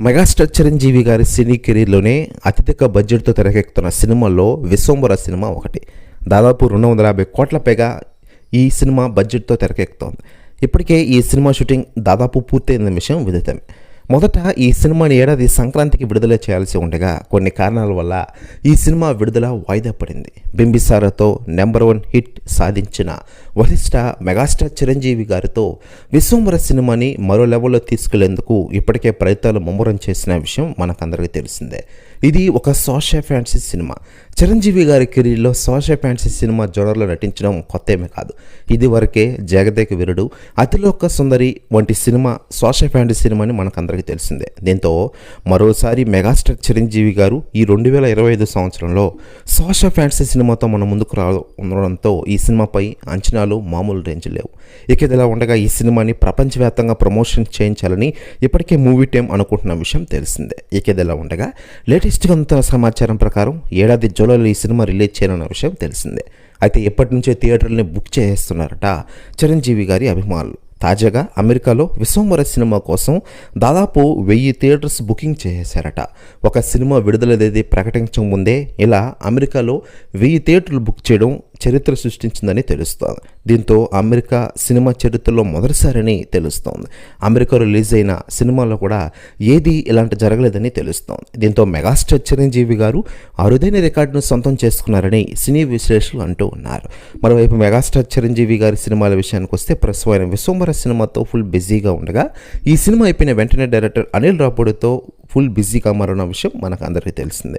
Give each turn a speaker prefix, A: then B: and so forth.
A: Megastar Chiranjeevi గారి సినీ కెరీర్లోనే అత్యధిక బడ్జెట్తో తెరకెక్కుతున్న సినిమాల్లో విశ్వంబర సినిమా ఒకటి. దాదాపు రెండు వందల యాభై కోట్ల పైగా ఈ సినిమా బడ్జెట్తో తెరకెక్కుతోంది. ఇప్పటికే ఈ సినిమా షూటింగ్ దాదాపు పూర్తయిన విషయం విదితమే. మొదట ఈ సినిమాని ఏడాది సంక్రాంతికి విడుదల చేయాల్సి ఉండగా కొన్ని కారణాల వల్ల ఈ సినిమా విడుదల వాయిదా పడింది. బింబిసారతో నెంబర్ వన్ హిట్ సాధించిన వరిష్ట మెగాస్టార్ చిరంజీవి గారితో విశ్వంబర సినిమాని మరో లెవెల్లో తీసుకెళ్ళేందుకు ఇప్పటికే ప్రయత్నాలు ముమ్మరం చేసిన విషయం మనకందరికీ తెలిసిందే. ఇది ఒక సోషల్ ఫ్యాన్సీ సినిమా. చిరంజీవి గారి కెరీర్లో సోషల్ ఫ్యాన్సీ సినిమా జోనర్లో నటించడం కొత్తమే కాదు. ఇది వరకే జగదేక వీరుడు అతిలోక సుందరి వంటి సినిమా సోషల్ ఫ్యాన్సీ సినిమాని మనకందరికీ తెలిసిందే. దీంతో మరోసారి మెగాస్టార్ చిరంజీవి గారు ఈ రెండు వేల ఇరవై ఐదు సంవత్సరంలో సోషల్ ఫ్యాన్సీ సినిమాతో మన ముందుకు రా ఉండడంతో ఈ సినిమాపై అంచనాలు మామూలు రేంజ్ లేవు. ఇక ఇలా ఉండగా ఈ సినిమాని ప్రపంచవ్యాప్తంగా ప్రమోషన్ చేయించాలని ఇప్పటికే మూవీ టైం అనుకుంటున్న విషయం తెలిసిందే. ఇక ఇలా ఉండగా లేటెస్ట్గా అందుతున్న సమాచారం ప్రకారం ఏడాది జూలైలో ఈ సినిమా రిలీజ్ చేయనున్న విషయం తెలిసిందే. అయితే ఎప్పటి నుంచో థియేటర్ని బుక్ చేస్తున్నారట చిరంజీవి గారి అభిమానులు. తాజాగా అమెరికాలో విశ్వమర సినిమా కోసం దాదాపు వెయ్యి థియేటర్స్ బుకింగ్ చేసేశారట. ఒక సినిమా విడుదల తేదీ ప్రకటించక ముందే ఇలా అమెరికాలో వెయ్యి థియేటర్లు బుక్ చేయడం చరిత్ర సృష్టించిందని తెలుస్తోంది. దీంతో అమెరికా సినిమా చరిత్రలో మొదటిసారని తెలుస్తోంది. అమెరికా రిలీజ్ అయిన సినిమాలో కూడా ఏది ఇలాంటి జరగలేదని తెలుస్తోంది. దీంతో మెగాస్టార్ చిరంజీవి గారు అరుదైన రికార్డును సొంతం చేసుకున్నారని సినీ విశ్లేషకులు అంటూ ఉన్నారు. మరోవైపు మెగాస్టార్ చిరంజీవి గారి సినిమాల విషయానికి వస్తే ప్రస్తుతం ఆయన విశ్వంబర సినిమాతో ఫుల్ బిజీగా ఉండగా ఈ సినిమా అయిపోయిన వెంటనే డైరెక్టర్ అనిల్ రాపుడితో ఫుల్ బిజీగా మారిన విషయం మనకు అందరికీ తెలిసిందే.